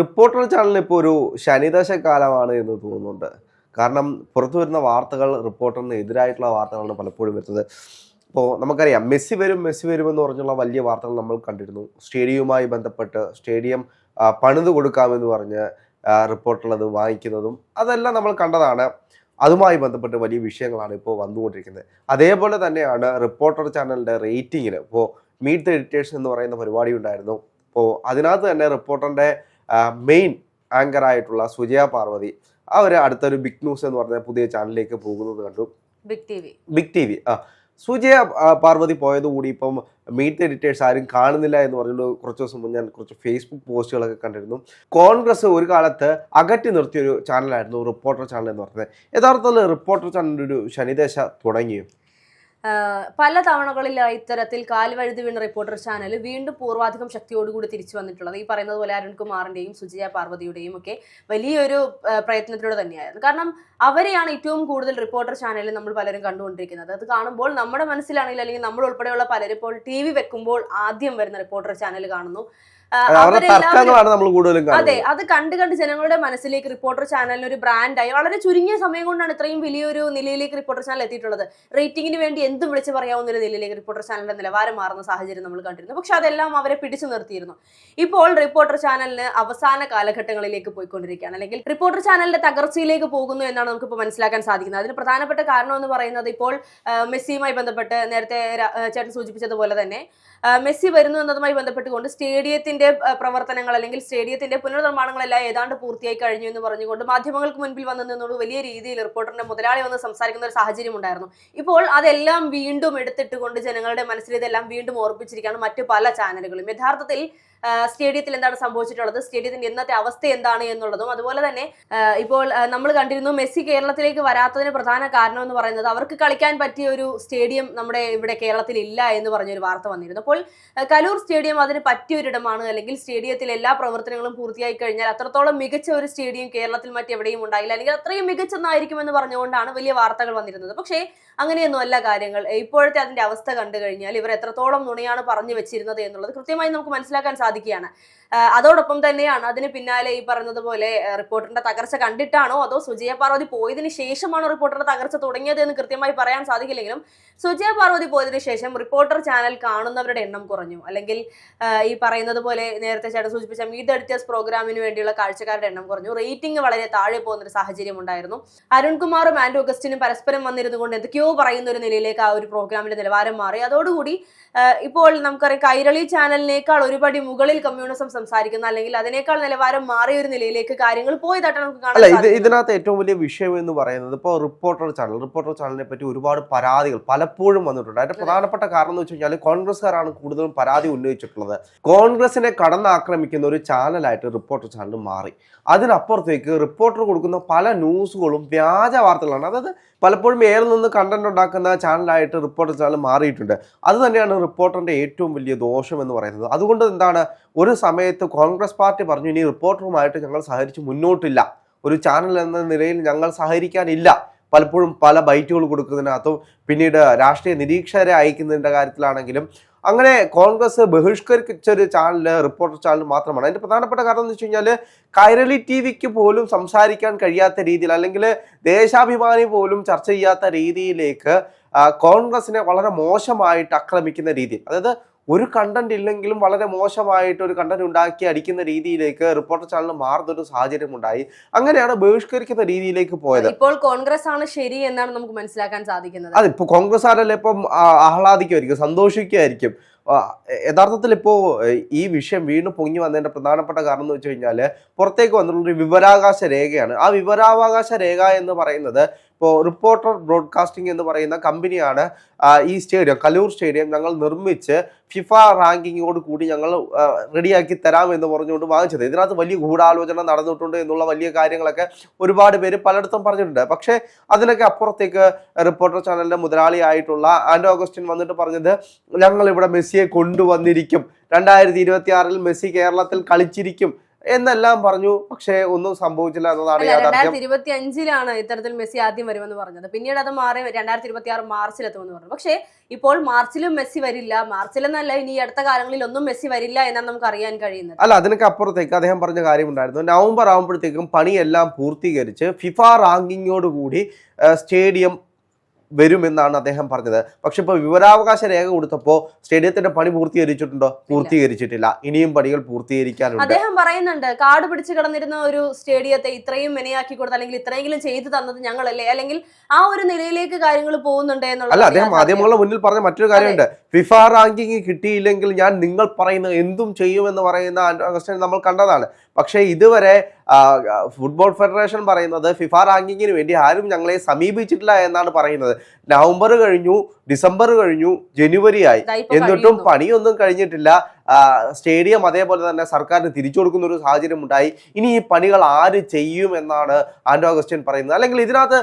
Reporter ചാനലിൽ ഇപ്പോൾ ഒരു ശനിദശ കാലമാണ് എന്ന് തോന്നുന്നുണ്ട്. കാരണം പുറത്തു വരുന്ന വാർത്തകൾ റിപ്പോർട്ടറിന് എതിരായിട്ടുള്ള വാർത്തകളാണ് പലപ്പോഴും വരുന്നത്. ഇപ്പോൾ നമുക്കറിയാം മെസ്സി വരും മെസ്സി വരുമെന്ന് പറഞ്ഞുള്ള വലിയ വാർത്തകൾ നമ്മൾ കണ്ടിരുന്നു. സ്റ്റേഡിയവുമായി ബന്ധപ്പെട്ട് സ്റ്റേഡിയം പണിത് കൊടുക്കാമെന്ന് പറഞ്ഞ് റിപ്പോർട്ടുള്ളത് അത് വാങ്ങിക്കുന്നതും അതെല്ലാം നമ്മൾ കണ്ടതാണ്. അതുമായി ബന്ധപ്പെട്ട് വലിയ വിഷയങ്ങളാണ് ഇപ്പോൾ വന്നുകൊണ്ടിരിക്കുന്നത്. അതേപോലെ തന്നെയാണ് റിപ്പോർട്ടർ ചാനലിന്റെ റേറ്റിങ്ങിന്. ഇപ്പോൾ മീറ്റ് ദ എഡിറ്റേഴ്സ് എന്ന് പറയുന്ന പരിപാടി ഉണ്ടായിരുന്നു. അപ്പോൾ അതിനകത്ത് തന്നെ റിപ്പോർട്ടറിന്റെ മെയിൻ ആങ്കർ ആയിട്ടുള്ള സുജയ പാർവതി അവർ അടുത്തൊരു ബിഗ് ന്യൂസ് എന്ന് പറഞ്ഞ പുതിയ ചാനലിലേക്ക് പോകുന്നത് കണ്ടു. Big T V big T V ആ. സുജയ പാർവതി പോയതുകൂടി ഇപ്പം മീറ്റ് എഡിറ്റേഴ്സ് ആരും കാണുന്നില്ല എന്ന് പറഞ്ഞുകൊണ്ട് കുറച്ച് ദിവസം മുമ്പ് ഞാൻ കുറച്ച് ഫേസ്ബുക്ക് പോസ്റ്റുകളൊക്കെ കണ്ടിരുന്നു. കോൺഗ്രസ് ഒരു കാലത്ത് അകറ്റി നിർത്തിയൊരു ചാനലായിരുന്നു റിപ്പോർട്ടർ ചാനൽ എന്ന് പറഞ്ഞത്. യഥാർത്ഥത്തിൽ റിപ്പോർട്ടർ ചാനലിന്റെ ഒരു ശനിദേശ തുടങ്ങിയോ? പല തവണകളിലായി ഇത്തരത്തിൽ കാൽവഴുതി വീണ റിപ്പോർട്ടർ ചാനൽ വീണ്ടും പൂർവാധികം ശക്തിയോടുകൂടി തിരിച്ചു വന്നിട്ടുള്ളത്. ഈ പറയുന്നത് പോലെ അരുൺകുമാറിന്റെയും സുജയ പാർവതിയുടെയും ഒക്കെ വലിയൊരു പ്രയത്നത്തിലൂടെ തന്നെയായിരുന്നു. കാരണം അവരെയാണ് ഏറ്റവും കൂടുതൽ റിപ്പോർട്ടർ ചാനലിൽ നമ്മൾ പലരും കണ്ടുകൊണ്ടിരിക്കുന്നത്. അത് കാണുമ്പോൾ നമ്മുടെ മനസ്സിലാണെങ്കിൽ അല്ലെങ്കിൽ നമ്മൾ ഉൾപ്പെടെയുള്ള പലരും ഇപ്പോൾ ടി വി വെക്കുമ്പോൾ ആദ്യം വരുന്ന റിപ്പോർട്ടർ ചാനൽ കാണുന്നു. തർക്കങ്ങളാണ് നമ്മൾ കൂടുതലും അതെ അത് കണ്ട് കണ്ട് ജനങ്ങളുടെ മനസ്സിലേക്ക് റിപ്പോർട്ടർ ചാനലിന് ഒരു ബ്രാൻഡായി വളരെ ചുരുങ്ങിയ സമയം കൊണ്ടാണ് ഇത്രയും വലിയൊരു നിലയിലേക്ക് റിപ്പോർട്ടർ ചാനൽ എത്തിയിട്ടുള്ളത്. റേറ്റിംഗിന് വേണ്ടി എന്തും വിളിച്ച് പറയാവുന്ന ഒരു നിലയിലേക്ക് റിപ്പോർട്ടർ ചാനലിന്റെ നിലവാരം മാറുന്ന സാഹചര്യം നമ്മൾ കണ്ടിരുന്നു. പക്ഷെ അതെല്ലാം അവരെ പിടിച്ചു നിർത്തിയിരുന്നു. ഇപ്പോൾ റിപ്പോർട്ടർ ചാനലിന് അവസാന കാലഘട്ടങ്ങളിലേക്ക് പോയിക്കൊണ്ടിരിക്കുകയാണ്. അല്ലെങ്കിൽ റിപ്പോർട്ടർ ചാനലിന്റെ തകർച്ചയിലേക്ക് പോകുന്നു എന്നാണ് നമുക്കിപ്പോൾ മനസ്സിലാക്കാൻ സാധിക്കുന്നത്. അതിന് പ്രധാനപ്പെട്ട കാരണം എന്ന് പറയുന്നത് ഇപ്പോൾ മെസ്സിയുമായി ബന്ധപ്പെട്ട് നേരത്തെ ചേട്ടൻ സൂചിപ്പിച്ചതുപോലെ തന്നെ മെസ്സി വരുന്നു എന്നതുമായി ബന്ധപ്പെട്ടുകൊണ്ട് സ്റ്റേഡിയത്തിന്റെ ആ, പ്രവർത്തനങ്ങൾ അല്ലെങ്കിൽ സ്റ്റേഡിയത്തിന്റെ പുനർനിർമ്മാണങ്ങളെല്ലാം ഏതാണ്ട് പൂർത്തിയായി കഴിഞ്ഞു എന്ന് പറഞ്ഞുകൊണ്ട് മാധ്യമങ്ങൾക്ക് മുൻപിൽ വന്നു നിന്നോട് വലിയ രീതിയിൽ റിപ്പോർട്ടറിന്റെ മുതലാളി വന്ന് സംസാരിക്കുന്ന ഒരു സാഹചര്യം ഉണ്ടായിരുന്നു. ഇപ്പോൾ അതെല്ലാം വീണ്ടും എടുത്തിട്ടുകൊണ്ട് ജനങ്ങളുടെ മനസ്സിൽ ഇതെല്ലാം വീണ്ടും ഓർപ്പിച്ചിരിക്കുകയാണ് മറ്റു പല ചാനലുകളും. യഥാർത്ഥത്തിൽ സ്റ്റേഡിയത്തിൽ എന്താണ് സംഭവിച്ചിട്ടുള്ളത്? സ്റ്റേഡിയത്തിന്റെ ഇന്നത്തെ അവസ്ഥ എന്താണ് എന്നുള്ളതും അതുപോലെ തന്നെ ഇപ്പോൾ നമ്മൾ കണ്ടിരുന്നു മെസ്സി കേരളത്തിലേക്ക് വരാത്തതിന് പ്രധാന കാരണം എന്ന് പറയുന്നത് അവർക്ക് കളിക്കാൻ പറ്റിയ ഒരു സ്റ്റേഡിയം നമ്മുടെ ഇവിടെ കേരളത്തിൽ ഇല്ല എന്ന് പറഞ്ഞൊരു വാർത്ത വന്നിരുന്നു. അപ്പോൾ കലൂർ സ്റ്റേഡിയം അതിന് പറ്റിയ ഒരിടമാണ് അല്ലെങ്കിൽ സ്റ്റേഡിയത്തിൽ എല്ലാ പ്രവർത്തനങ്ങളും പൂർത്തിയായി കഴിഞ്ഞാൽ അത്രത്തോളം മികച്ച ഒരു സ്റ്റേഡിയം കേരളത്തിൽ മറ്റെവിടെയും ഉണ്ടായില്ല അല്ലെങ്കിൽ അത്രയും മികച്ചെന്നായിരിക്കും എന്ന് പറഞ്ഞുകൊണ്ടാണ് വലിയ വാർത്തകൾ വന്നിരുന്നത്. പക്ഷേ അങ്ങനെയൊന്നും അല്ല കാര്യങ്ങൾ. ഇപ്പോഴത്തെ അതിന്റെ അവസ്ഥ കണ്ടു കഴിഞ്ഞാൽ ഇവർ എത്രത്തോളം നുണയാണ് പറഞ്ഞു വെച്ചിരുന്നത് എന്നുള്ളത് കൃത്യമായി നമുക്ക് മനസ്സിലാക്കാൻ സാധിക്കുകയാണ് ആ, അതോടൊപ്പം തന്നെയാണ് അതിന് പിന്നാലെ ഈ പറഞ്ഞതുപോലെ റിപ്പോർട്ടറിന്റെ തകർച്ച കണ്ടിട്ടാണോ അതോ സുജയ പാർവതി പോയതിന് ശേഷമാണ് റിപ്പോർട്ടറുടെ തകർച്ച തുടങ്ങിയത് എന്ന് കൃത്യമായി പറയാൻ സാധിക്കില്ലെങ്കിലും സുജയ പാർവതി പോയതിന് ശേഷം റിപ്പോർട്ടർ ചാനൽ കാണുന്നവരുടെ എണ്ണം കുറഞ്ഞു. അല്ലെങ്കിൽ ഈ പറയുന്നത് പോലെ നേരത്തെ ചേട്ടൻ സൂചിപ്പിച്ച മീറ്റ് എഡിറ്റേഴ്സ് പ്രോഗ്രാമിന് വേണ്ടിയുള്ള കാഴ്ചക്കാരുടെ എണ്ണം കുറഞ്ഞു. റേറ്റിംഗ് വളരെ താഴെ പോകുന്ന ഒരു സാഹചര്യം ഉണ്ടായിരുന്നു. അരുൺകുമാറും ആൻഡ് ഓഗസ്റ്റിനും പരസ്പരം വന്നിരുന്നു കൊണ്ട് എന്തൊക്കെയോ പറയുന്ന ഒരു നിലയിലേക്ക് ആ ഒരു പ്രോഗ്രാമിന്റെ നിലവാരം മാറി. അതോടുകൂടി ഇപ്പോൾ നമുക്കറിയാം കൈരളി ചാനലിനേക്കാൾ ഒരുപടി മുകളിൽ കമ്മ്യൂണിസം സംസാരിക്കുന്ന അല്ലെങ്കിൽ അതിനേക്കാൾ നിലവാരം മാറിയ ഒരു നിലയിലേക്ക് കാര്യങ്ങൾ പോയതായിട്ട് നമുക്ക് ഇത് ഇതിനകത്ത് ഏറ്റവും വലിയ വിഷയം എന്ന് പറയുന്നത് ഇപ്പോൾ റിപ്പോർട്ടർ ചാനൽ റിപ്പോർട്ടർ ചാനലിനെ പറ്റി ഒരുപാട് പരാതികൾ പലപ്പോഴും വന്നിട്ടുണ്ട്. അതിന്റെ പ്രധാനപ്പെട്ട കാരണം എന്ന് വെച്ച് കഴിഞ്ഞാൽ കോൺഗ്രസ്സുകാരാണ് കൂടുതലും പരാതി ഉന്നയിച്ചിട്ടുള്ളത്. കോൺഗ്രസിനെ കടന്നാക്രമിക്കുന്ന ഒരു ചാനലായിട്ട് റിപ്പോർട്ടർ ചാനൽ മാറി. അതിനപ്പുറത്തേക്ക് റിപ്പോർട്ടർ കൊടുക്കുന്ന പല ന്യൂസുകളും വ്യാജ വാർത്തകളാണ്. അതായത് പലപ്പോഴും ഏറെ നിന്ന് കണ്ടന്റ് ഉണ്ടാക്കുന്ന ചാനലായിട്ട് റിപ്പോർട്ടർ ചാനൽ മാറിയിട്ടുണ്ട്. അത് തന്നെയാണ് റിപ്പോർട്ടറിന്റെ ഏറ്റവും വലിയ ദോഷം എന്ന് പറയുന്നത്. അതുകൊണ്ട് എന്താണ് ഒരു സമയത്ത് കോൺഗ്രസ് പാർട്ടി പറഞ്ഞു ഇനി റിപ്പോർട്ടറുമായിട്ട് ഞങ്ങൾ സഹകരിച്ച് മുന്നോട്ടില്ല. ഒരു ചാനൽ എന്ന നിലയിൽ ഞങ്ങൾ സഹകരിക്കാനില്ല. പലപ്പോഴും പല ബൈറ്റുകൾ കൊടുക്കുന്നതിനകത്തും പിന്നീട് രാഷ്ട്രീയ നിരീക്ഷകരെ അയക്കുന്നതിന്റെ കാര്യത്തിലാണെങ്കിലും അങ്ങനെ കോൺഗ്രസ് ബഹിഷ്കരിച്ച ഒരു ചാനൽ റിപ്പോർട്ടർ ചാനൽ മാത്രമാണ്. അതിന്റെ പ്രധാനപ്പെട്ട കാരണം എന്ന് വെച്ച് കഴിഞ്ഞാൽ കൈരളി ടി വിക്ക് പോലും സംസാരിക്കാൻ കഴിയാത്ത രീതിയിൽ അല്ലെങ്കിൽ ദേശാഭിമാനി പോലും ചർച്ച ചെയ്യാത്ത രീതിയിലേക്ക് കോൺഗ്രസിനെ വളരെ മോശമായിട്ട് ആക്രമിക്കുന്ന രീതി അതായത് ഒരു കണ്ടന്റ് ഇല്ലെങ്കിലും വളരെ മോശമായിട്ട് ഒരു കണ്ടന്റ് ഉണ്ടാക്കി അടിക്കുന്ന രീതിയിലേക്ക് റിപ്പോർട്ടർ ചാനൽ മാറുന്ന ഒരു സാഹചര്യം ഉണ്ടായി അങ്ങനെയാണ് ബഹിഷ്കരിക്കുന്ന രീതിയിലേക്ക് പോയത്. ഇപ്പോൾ കോൺഗ്രസ് ആണ് ശരി എന്നാണ് നമുക്ക് മനസ്സിലാക്കാൻ സാധിക്കുന്നത്. അതെ ഇപ്പൊ കോൺഗ്രസ് ആരല്ലേ ഇപ്പം ആഹ്ലാദിക്കുമായിരിക്കും സന്തോഷിക്കുമായിരിക്കും. യഥാർത്ഥത്തിൽ ഇപ്പോ ഈ വിഷയം വീണ്ടും പൊങ്ങി വന്നതിന്റെ പ്രധാനപ്പെട്ട കാരണം എന്ന് വെച്ച് കഴിഞ്ഞാൽ പുറത്തേക്ക് വന്നിട്ടുള്ള ഒരു വിവരാവകാശ രേഖയാണ്. ആ വിവരാവകാശ രേഖ എന്ന് പറയുന്നത് ഇപ്പോൾ റിപ്പോർട്ടർ ബ്രോഡ്കാസ്റ്റിംഗ് എന്ന് പറയുന്ന കമ്പനിയാണ് ഈ സ്റ്റേഡിയം കലൂർ സ്റ്റേഡിയം ഞങ്ങൾ നിർമ്മിച്ച് ഫിഫ റാങ്കിങ്ങോട് കൂടി ഞങ്ങൾ റെഡിയാക്കി തരാം എന്ന് പറഞ്ഞുകൊണ്ട് വാങ്ങിച്ചത്. ഇതിനകത്ത് വലിയ ഗൂഢാലോചന നടന്നിട്ടുണ്ട് എന്നുള്ള വലിയ കാര്യങ്ങളൊക്കെ ഒരുപാട് പേര് പലയിടത്തും പറഞ്ഞിട്ടുണ്ട്. പക്ഷേ അതിനൊക്കെ അപ്പുറത്തേക്ക് റിപ്പോർട്ടർ ചാനലിന്റെ മുതലാളിയായിട്ടുള്ള ആൻഡ് ഓഗസ്റ്റിൻ വന്നിട്ട് പറഞ്ഞത് ഞങ്ങൾ ഇവിടെ മെസ്സിയെ കൊണ്ടുവന്നിരിക്കും. രണ്ടായിരത്തി ഇരുപത്തി മെസ്സി കേരളത്തിൽ കളിച്ചിരിക്കും. എന്നെല്ലാം പറഞ്ഞു പക്ഷേ ഒന്നും സംഭവിച്ചില്ല എന്നതാണ് രണ്ടായിരത്തി ഇരുപത്തി അഞ്ചിലാണ് ഇത്തരത്തിൽ മെസ്സി ആദ്യം വരുമെന്ന് പറഞ്ഞത്. പിന്നീട് അത് മാറി രണ്ടായിരത്തി ഇരുപത്തി ആറ് മാർച്ചിൽ എത്തുമെന്ന് പറഞ്ഞു. പക്ഷേ ഇപ്പോൾ മാർച്ചിലും മെസ്സി വരില്ല. മാർച്ചിലെന്നല്ല ഇനി അടുത്ത കാലങ്ങളിൽ ഒന്നും മെസ്സി വരില്ല എന്നാണ് നമുക്ക് അറിയാൻ കഴിയുന്നത്. അല്ല അതിനൊക്കെ അപ്പുറത്തേക്ക് അദ്ദേഹം പറഞ്ഞ കാര്യമുണ്ടായിരുന്നു. നവംബർ ആകുമ്പോഴത്തേക്കും പണിയെല്ലാം പൂർത്തീകരിച്ച് ഫിഫ റാങ്കിങ്ങോട് കൂടി സ്റ്റേഡിയം വരുമെന്നാണ് അദ്ദേഹം പറഞ്ഞത്. പക്ഷെ ഇപ്പോൾ വിവരാവകാശ രേഖ കൊടുത്തപ്പോൾ സ്റ്റേഡിയത്തിന്റെ പണി പൂർത്തീകരിച്ചിട്ടുണ്ടോ? പൂർത്തീകരിച്ചിട്ടില്ല. ഇനിയും പണികൾ പൂർത്തീകരിക്കാനുണ്ട്. അദ്ദേഹം പറയുന്നുണ്ട് കാട് പിടിച്ച് കിടന്നിരുന്ന ഒരു സ്റ്റേഡിയത്തെ ഇത്രയും മെനയാക്കി കൊടുത്ത അല്ലെങ്കിൽ ഇത്രയെങ്കിലും ചെയ്തു തന്നത് ഞങ്ങളല്ലേ? അല്ലെങ്കിൽ ആ ഒരു നിലയിലേക്ക് കാര്യങ്ങൾ പോകുന്നുണ്ട് അല്ല അദ്ദേഹം. മാധ്യമങ്ങളുടെ മുന്നിൽ പറഞ്ഞ മറ്റൊരു കാര്യമുണ്ട്. ഫിഫ റാങ്കിങ് കിട്ടിയില്ലെങ്കിൽ ഞാൻ നിങ്ങൾ പറയുന്ന എന്തും ചെയ്യുമെന്ന് പറയുന്ന അഗസ്റ്റൻ നമ്മൾ കണ്ടതാണ്. പക്ഷേ ഇതുവരെ ഫുട്ബോൾ ഫെഡറേഷൻ പറയുന്നത് ഫിഫ റാങ്കിങ്ങിന് വേണ്ടി ആരും ഞങ്ങളെ സമീപിച്ചിട്ടില്ല എന്നാണ് പറയുന്നത്. നവംബർ കഴിഞ്ഞു ഡിസംബർ കഴിഞ്ഞു ജനുവരി ആയി. എന്നിട്ടും പണിയൊന്നും കഴിഞ്ഞിട്ടില്ല. സ്റ്റേഡിയം അതേപോലെ തന്നെ സർക്കാരിന് തിരിച്ചു കൊടുക്കുന്ന ഒരു സാഹചര്യം ഉണ്ടായി. ഇനി ഈ പണികൾ ആര് ചെയ്യും എന്നാണ് ആൻഡോ അഗസ്റ്റ്യൻ പറയുന്നത്. അല്ലെങ്കിൽ ഇതിനകത്ത്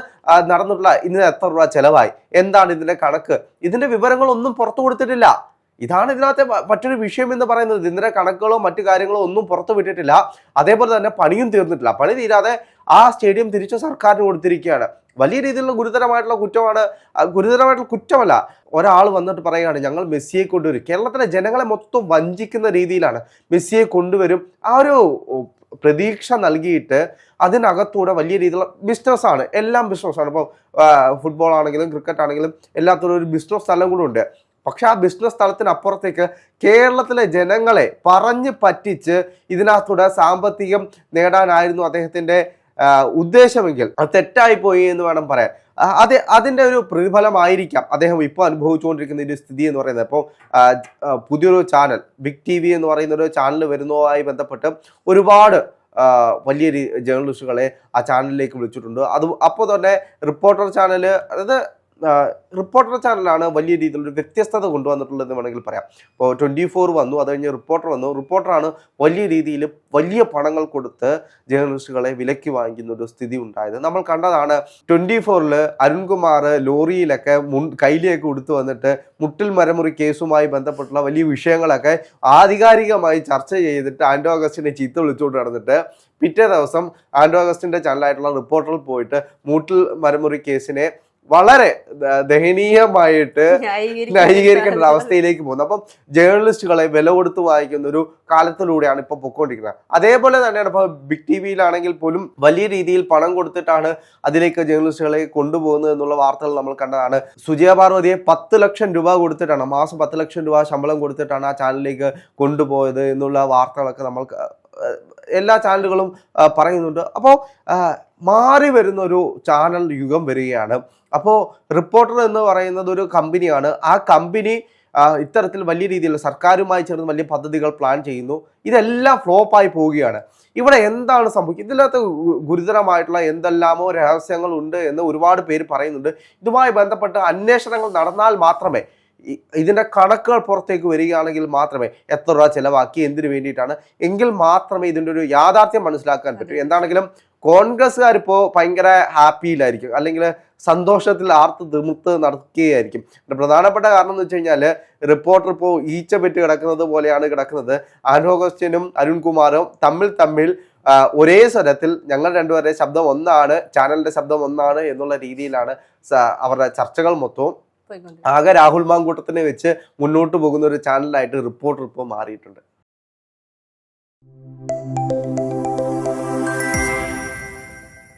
നടന്നിട്ടുള്ള ഇന്ന് എത്ര രൂപ ചെലവായി? എന്താണ് ഇതിന്റെ കണക്ക്? ഇതിന്റെ വിവരങ്ങളൊന്നും പുറത്തു കൊടുത്തിട്ടില്ല. ഇതാണ് ഇതിനകത്തെ മറ്റൊരു വിഷയം എന്ന് പറയുന്നത്. ഇതിന്റെ കണക്കുകളോ മറ്റു കാര്യങ്ങളോ ഒന്നും പുറത്തു വിട്ടിട്ടില്ല. അതേപോലെ തന്നെ പണിയും തീർന്നിട്ടില്ല. പണി തീരാതെ ആ സ്റ്റേഡിയം തിരിച്ചു സർക്കാരിന് കൊടുത്തിരിക്കുകയാണ്. വലിയ രീതിയിലുള്ള ഗുരുതരമായിട്ടുള്ള കുറ്റമാണ് ഗുരുതരമായിട്ടുള്ള കുറ്റമല്ല. ഒരാൾ വന്നിട്ട് പറയുകയാണ് ഞങ്ങൾ മെസ്സിയെ കൊണ്ടുവരും. കേരളത്തിലെ ജനങ്ങളെ മൊത്തം വഞ്ചിക്കുന്ന രീതിയിലാണ് മെസ്സിയെ കൊണ്ടുവരും. ആ ഒരു പ്രതീക്ഷ നൽകിയിട്ട് അതിനകത്തൂടെ വലിയ രീതിയിലുള്ള ബിസിനസ്സാണ്. എല്ലാം ബിസിനസ്സാണ്. ഇപ്പോൾ ഫുട്ബോൾ ആണെങ്കിലും ക്രിക്കറ്റ് ആണെങ്കിലും എല്ലാത്തിനും ഒരു ബിസിനസ് സ്ഥലം കൂടെ ഉണ്ട്. പക്ഷെ ആ ബിസിനസ് സ്ഥലത്തിനപ്പുറത്തേക്ക് കേരളത്തിലെ ജനങ്ങളെ പറഞ്ഞ് പറ്റിച്ച് ഇതിനകത്തൂടെ സാമ്പത്തികം നേടാനായിരുന്നു അദ്ദേഹത്തിന്റെ ഉദ്ദേശമെങ്കിൽ. അത് തെറ്റായി പോയി എന്ന് വേണം പറയാൻ. അത് അതിന്റെ ഒരു പ്രതിഫലമായിരിക്കാം അദ്ദേഹം ഇപ്പോൾ അനുഭവിച്ചുകൊണ്ടിരിക്കുന്ന ഒരു സ്ഥിതി എന്ന് പറയുന്നത്. ഇപ്പോൾ പുതിയൊരു ചാനൽ ബിഗ് ടി വി എന്ന് പറയുന്ന ഒരു ചാനൽ വരുന്നതുമായി ബന്ധപ്പെട്ട് ഒരുപാട് വലിയ ജേർണലിസ്റ്റുകളെ ആ ചാനലിലേക്ക് വിളിച്ചിട്ടുണ്ട്. അത് അപ്പോൾ തന്നെ റിപ്പോർട്ടർ ചാനൽ അതായത് റിപ്പോർട്ടർ ചാനലാണ് വലിയ രീതിയിലൊരു വ്യത്യസ്തത കൊണ്ടുവന്നിട്ടുള്ളത് വേണമെങ്കിൽ പറയാം. ഇപ്പോൾ ട്വന്റി ഫോർ വന്നു അത് കഴിഞ്ഞ് റിപ്പോർട്ടർ വന്നു. റിപ്പോർട്ടറാണ് വലിയ രീതിയിൽ വലിയ പണങ്ങൾ കൊടുത്ത് ജേർണലിസ്റ്റുകളെ വിലക്കി വാങ്ങിക്കുന്ന ഒരു സ്ഥിതി ഉണ്ടായത്. നമ്മൾ കണ്ടതാണ് ട്വന്റി ഫോറിൽ അരുൺകുമാർ ലോറിയിലൊക്കെ മുൻ കയ്യിലേക്ക് കൊടുത്തു വന്നിട്ട് മുട്ടിൽ മരമുറി കേസുമായി ബന്ധപ്പെട്ടുള്ള വലിയ വിഷയങ്ങളൊക്കെ ആധികാരികമായി ചർച്ച ചെയ്തിട്ട് ആൻഡോ അഗസ്റ്റിനെ ചീത്ത വിളിച്ചുകൊണ്ട് നടന്നിട്ട് പിറ്റേ ദിവസം ആൻഡോ അഗസ്റ്റിന്റെ ചാനലായിട്ടുള്ള റിപ്പോർട്ടറിൽ പോയിട്ട് മുട്ടിൽ മരമുറി കേസിനെ വളരെ ദയനീയമായിട്ട് ന്യായീകരിക്കേണ്ട ഒരു അവസ്ഥയിലേക്ക് പോകുന്നു. അപ്പം ജേർണലിസ്റ്റുകളെ വില കൊടുത്ത് വായിക്കുന്ന ഒരു കാലത്തിലൂടെയാണ് ഇപ്പൊ പൊക്കോണ്ടിരിക്കുന്നത്. അതേപോലെ തന്നെയാണ് ഇപ്പൊ ബിഗ് ടി വിയിലാണെങ്കിൽ പോലും വലിയ രീതിയിൽ പണം കൊടുത്തിട്ടാണ് അതിലേക്ക് ജേർണലിസ്റ്റുകളെ കൊണ്ടുപോകുന്നത് എന്നുള്ള വാർത്തകൾ നമ്മൾ കണ്ടതാണ്. സുജയ പാർവതിയെ പത്ത് ലക്ഷം രൂപ കൊടുത്തിട്ടാണ് മാസം പത്ത് ലക്ഷം രൂപ ശമ്പളം കൊടുത്തിട്ടാണ് ആ ചാനലിലേക്ക് കൊണ്ടുപോയത് എന്നുള്ള വാർത്തകളൊക്കെ നമ്മൾ എല്ലാ ചാനലുകളും പറയുന്നുണ്ട്. അപ്പോൾ മാറി വരുന്ന ഒരു ചാനൽ യുഗം വരികയാണ്. അപ്പോൾ റിപ്പോർട്ടർ എന്ന് പറയുന്നത് ഒരു കമ്പനിയാണ്. ആ കമ്പനി ഇത്തരത്തിൽ വലിയ രീതിയിൽ സർക്കാരുമായി ചേർന്ന് വലിയ പദ്ധതികൾ പ്ലാൻ ചെയ്യുന്നു. ഇതെല്ലാം ഫ്ലോപ്പായി പോവുകയാണ്. ഇവിടെ എന്താണ് സംഭവിക്കുന്നത് ഇതിനകത്ത് ഗുരുതരമായിട്ടുള്ള എന്തെല്ലാമോ രഹസ്യങ്ങൾ ഉണ്ട് എന്ന് ഒരുപാട് പേര് പറയുന്നുണ്ട്. ഇതുമായി ബന്ധപ്പെട്ട് അന്വേഷണങ്ങൾ നടന്നാൽ മാത്രമേ ഇതിന്റെ കണക്കുകൾ പുറത്തേക്ക് വരികയാണെങ്കിൽ മാത്രമേ എത്ര രൂപ ചിലവാക്കി എന്തിനു വേണ്ടിയിട്ടാണ്. എങ്കിൽ മാത്രമേ ഇതിന്റെ ഒരു യാഥാർത്ഥ്യം മനസ്സിലാക്കാൻ പറ്റൂ. എന്താണെങ്കിലും കോൺഗ്രസ്സുകാർ ഇപ്പോൾ ഭയങ്കര ഹാപ്പിയിലായിരിക്കും. അല്ലെങ്കിൽ സന്തോഷത്തിൽ ആർത്ത് തിമിർത്ത് നടക്കുകയായിരിക്കും. പ്രധാനപ്പെട്ട കാരണം എന്ന് വെച്ച് കഴിഞ്ഞാൽ റിപ്പോർട്ടർ ഇപ്പോൾ ഈച്ച പെറ്റ് കിടക്കുന്നത് പോലെയാണ് കിടക്കുന്നത്. അനുഗസ്റ്റിനും അരുൺകുമാറും തമ്മിൽ തമ്മിൽ ഒരേ സ്വരത്തിൽ ഞങ്ങൾ രണ്ടുപേരുടെ ശബ്ദം ഒന്നാണ് ചാനലിന്റെ ശബ്ദം ഒന്നാണ് എന്നുള്ള രീതിയിലാണ് അവരുടെ ചർച്ചകൾ മൊത്തവും. ആകെ രാഹുൽ മാങ്കൂട്ടത്തിനെ വെച്ച് മുന്നോട്ട് പോകുന്ന ഒരു ചാനലായിട്ട് റിപ്പോർട്ടർ ഇപ്പോൾ മാറിയിട്ടുണ്ട്.